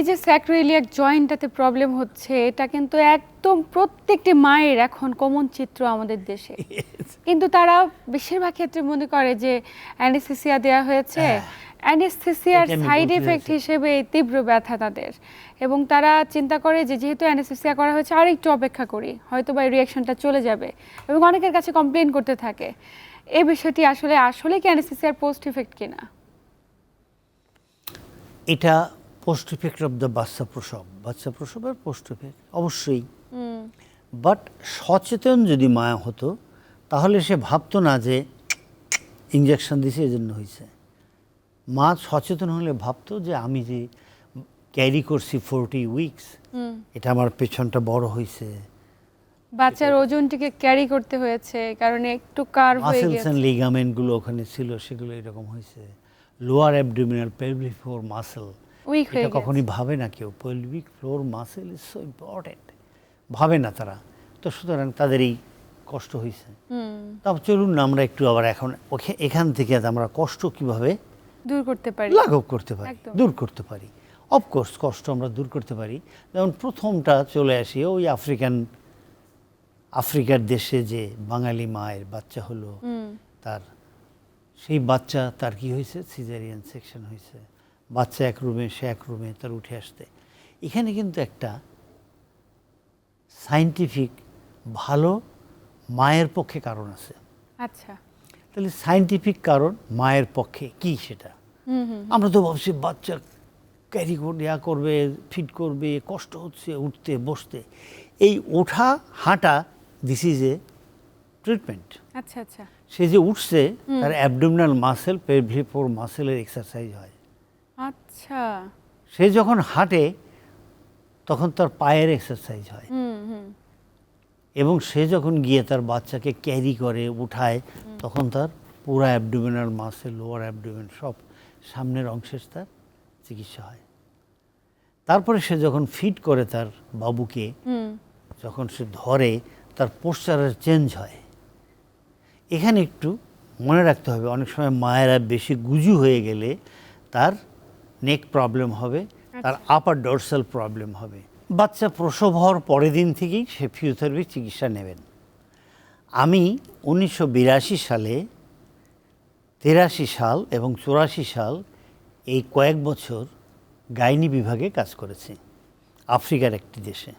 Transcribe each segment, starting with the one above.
এই যে sacroiliac জয়েন্টটাতে problem হচ্ছে এটা কিন্তু একদম প্রত্যেকটি মায়ের এখন কমন চিত্র আমাদের দেশে। কিন্তু তারা বেশিরভাগ ক্ষেত্রে মনে করে যে অ্যানেস্থেসিয়া দেওয়া হয়েছে। অ্যানেস্থেসিয়ার সাইড এফেক্ট হিসেবে এই তীব্র ব্যথা তাদের। এবং তারা চিন্তা করে যে যেহেতু অ্যানেস্থেসিয়া করা হয়েছে আর একটু অপেক্ষা করি হয়তো বা রিয়াকশনটা চলে যাবে। এবং অনেকের কাছে কমপ্লেন করতে থাকে। এই বিষয়টি আসলে আসলে কি অ্যানেস্থেসিয়ার পোস্ট ইফেক্ট কিনা? এটা পোস্ট ইফেক্ট অফ দ্য বাচ্চা প্রসব বাচ্চা প্রসবের পোস্ট ইফেক্ট অবশ্যই বাট সচেতন যদি মায়া হতো তাহলে সে ভাবতো না যে ইঞ্জেকশন দিছে এই জন্য হয়েছে মা সচেতন হলে ভাবতো যে আমি যে ক্যারি করছি ফোরটি উইকস এটা আমার পেছনটা বড় হয়েছে বাচ্চার ওজনটিকে ক্যারি করতে হয়েছে কারণ একটু কার্ভ হয়ে মাসেলস অ্যান্ড লিগামেন্টগুলো ওখানে ছিল সেগুলো এরকম হয়েছে lower abdominal pelvic floor muscle weak হয়ে গেছে কখনই ভাবে না কেউ। Pelvic floor muscle is so important ভাবে না তারা। তো সুতরাং তাদের এই কষ্ট হয়েছে তারপর চলুন না আমরা একটু আবার এখন এখান থেকে আমরা কষ্ট কীভাবে দূর করতে পারি। লাঘব করতে পারি দূর করতে পারি। অফকোর্স কষ্ট আমরা দূর করতে পারি। যেমন প্রথমটা চলে আসি ওই আফ্রিকান আফ্রিকার দেশে যে বাঙালি মায়ের বাচ্চা হলো হুম। তার সেই বাচ্চা তার কি হয়েছে সিজারিয়ান সেকশন হয়েছে বাচ্চা এক রুমে সে এক রুমে তার উঠে আসতে। এখানে কিন্তু একটা সাইন্টিফিক ভালো মায়ের পক্ষে কারণ আছে। আচ্ছা। তাহলে সাইন্টিফিক কারণ মায়ের পক্ষে কি সেটা? আমরা তো ভাবছি বাচ্চা ক্যারি ইয়া করবে ফিট করবে কষ্ট হচ্ছে উঠতে বসতে। এই ওঠা হাঁটা দিস ইজ এ ট্রিটমেন্ট আচ্ছা আচ্ছা। সে যে উঠছে তার অ্যাবডোমিনাল মাসেল পেভলিফোর মাসেলের এক্সারসাইজ হয়। আচ্ছা। সে যখন হাঁটে তখন তার পায়ের এক্সারসাইজ হয়। হুম হুম। এবং সে যখন গিয়ে তার বাচ্চাকে ক্যারি করে উঠায় তখন তার পুরো অ্যাবডোমিনাল মাসেল লোয়ার অ্যাবডোমেন সব সামনের অংশের তার চিকিৎসা হয়। তারপরে সে যখন ফিট করে তার বাবুকে যখন সে ধরে তার পোস্টারের চেঞ্জ হয়। এখানে একটু মনে রাখতে হবে অনেক সময় মায়েরা বেশি গুজু হয়ে গেলে তার নেক প্রবলেম হবে তার আপার ডরসাল প্রবলেম হবে। বাচ্চা প্রসব হওয়ার পরের দিন থেকেই সে ফিজিওথেরাপি চিকিৎসা নেবেন। আমি উনিশশো বিরাশি সালে তেরাশি সাল এবং চুরাশি সাল এই কয়েক বছর গাইনি বিভাগে কাজ করেছি আফ্রিকার একটি দেশে।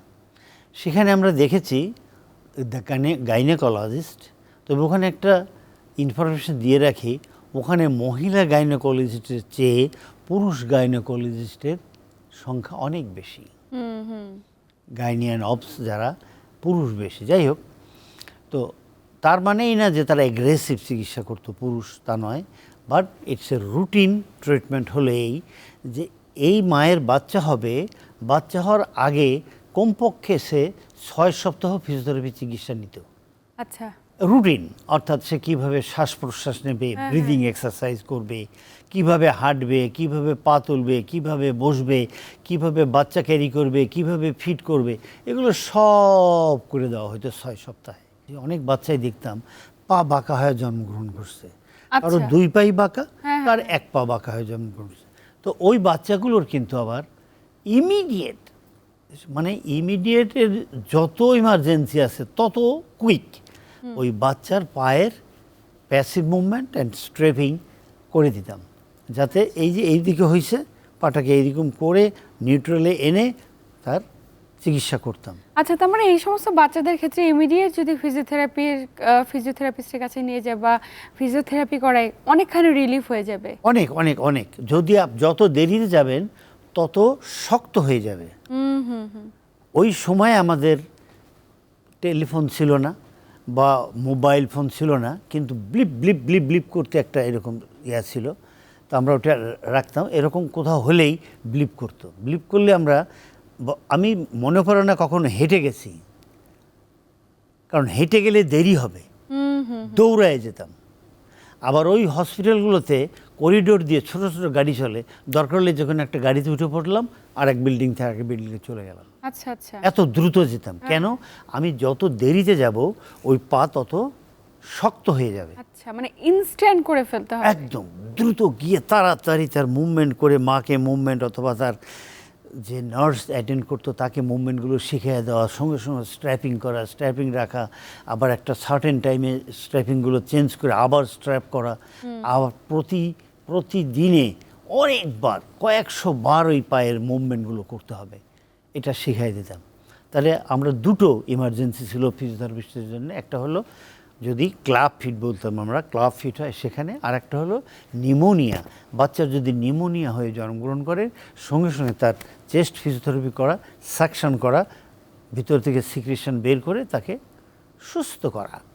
সেখানে আমরা দেখেছি গাইনেকোলজিস্ট তবে ওখানে একটা ইনফরমেশন দিয়ে রাখি ওখানে মহিলা গাইনোকোলজিস্টের চেয়ে পুরুষ গাইনোকোলজিস্টের সংখ্যা অনেক বেশি। গাইনিয়ান অবস যারা পুরুষ বেশি। যাই হোক তো তার মানে এই না যে তারা এগ্রেসিভ চিকিৎসা করতো পুরুষ তা নয়। But it's a routine treatment হলো এই যে এই মায়ের বাচ্চা হবে বাচ্চা হওয়ার আগে কমপক্ষে সে ছয় সপ্তাহ ফিজিওথেরাপি চিকিৎসা নিত। আচ্ছা। রুটিন অর্থাৎ সে কীভাবে শ্বাস প্রশ্বাস নেবে ব্রিদিং এক্সারসাইজ করবে কীভাবে হাঁটবে কীভাবে পা তুলবে কীভাবে বসবে কীভাবে বাচ্চা ক্যারি করবে কীভাবে ফিট করবে এগুলো সব করে দেওয়া হয়তো ছয় সপ্তাহে। অনেক বাচ্চাই দেখতাম পা বাঁকা হয়ে জন্মগ্রহণ করছে। কারও আচ্ছা। দুই পাই বাঁকা হ্যাঁ, তার এক পা বাঁকা হয়ে জন্মগ্রহণ করছে। তো ওই বাচ্চাগুলোর কিন্তু আবার ইমিডিয়েট মানে ইমিডিয়েটের যত ইমার্জেন্সি আছে তত কুইক ওই বাচ্চার পায়ের প্যাসিভ মুভমেন্ট অ্যান্ড স্ট্রেপিং করে দিতাম। যাতে এই যে এই দিকে হয়েছে পাটাকে এইরকম করে নিউট্রালে এনে তার চিকিৎসা করতাম। আচ্ছা তার মানে এই সমস্ত বাচ্চাদের ক্ষেত্রে ইমিডিয়েট যদি ফিজিওথেরাপির ফিজিওথেরাপিস্টের কাছে নিয়ে যায় বা ফিজিওথেরাপি করায় অনেকখানি রিলিফ হয়ে যাবে। অনেক অনেক অনেক। যদি আপ যত দেরিতে যাবেন তত শক্ত হয়ে যাবে। হুম হুম হুম। ওই সময় আমাদের টেলিফোন ছিল না। বা মোবাইল ফোন ছিল না কিন্তু ব্লিপ ব্লিপ ব্লিপ ব্লিপ করতে একটা এরকম ইয়া ছিল। তো আমরা ওটা রাখতাম। এরকম কোথাও হলেই ব্লিপ করতো। ব্লিপ করলে আমরা আমি মনে পড়ে না কখনো হেঁটে গেছি। কারণ হেঁটে গেলে দেরি হবে। দৌড়ায় যেতাম। আবার ওই হসপিটালগুলোতে করিডোর দিয়ে ছোট ছোট গাড়ি চলে। দরকার হলে যখন একটা গাড়িতে উঠে পড়লাম আর এক বিল্ডিং থেকে আরেক বিল্ডিংয়ে চলে গেলাম। আচ্ছা আচ্ছা। এত দ্রুত যেতাম। কেন? আমি যত দেরিতে যাব ওই পা তত শক্ত হয়ে যাবে। আচ্ছা মানে ইনস্ট্যান্ট করে ফেলতে হবে। একদম। দ্রুত গিয়ে তাড়াতাড়ি তার মুভমেন্ট করে মাকে মুভমেন্ট অথবা তার যে নার্স অ্যাটেন্ড করতো তাকে মুভমেন্টগুলো শিখিয়ে দেওয়া সঙ্গে সঙ্গে স্ট্র্যাপিং করা স্ট্র্যাপিং রাখা আবার একটা সার্টেন টাইমে স্ট্র্যাপিংগুলো চেঞ্জ করে আবার স্ট্র্যাপ করা আবার প্রতি প্রতিদিনে অনেকবার কয়েকশো বার ওই পায়ের মুভমেন্টগুলো করতে হবে। এটা শিখাই দিতাম। তাহলে আমরা দুটো ইমার্জেন্সি ছিল ফিজিওথেরাপিস্টের জন্য। একটা হলো যদি ক্লাব ফিট বলতাম আমরা ক্লাব ফিট হয় সেখানে। আর একটা হলো নিমোনিয়া বাচ্চার যদি নিমোনিয়া হয়ে জন্মগ্রহণ করে, সঙ্গে সঙ্গে তার চেস্ট ফিজিওথেরাপি করা সাকশন করা, ভিতর থেকে সিক্রেশন বের করে তাকে সুস্থ করা।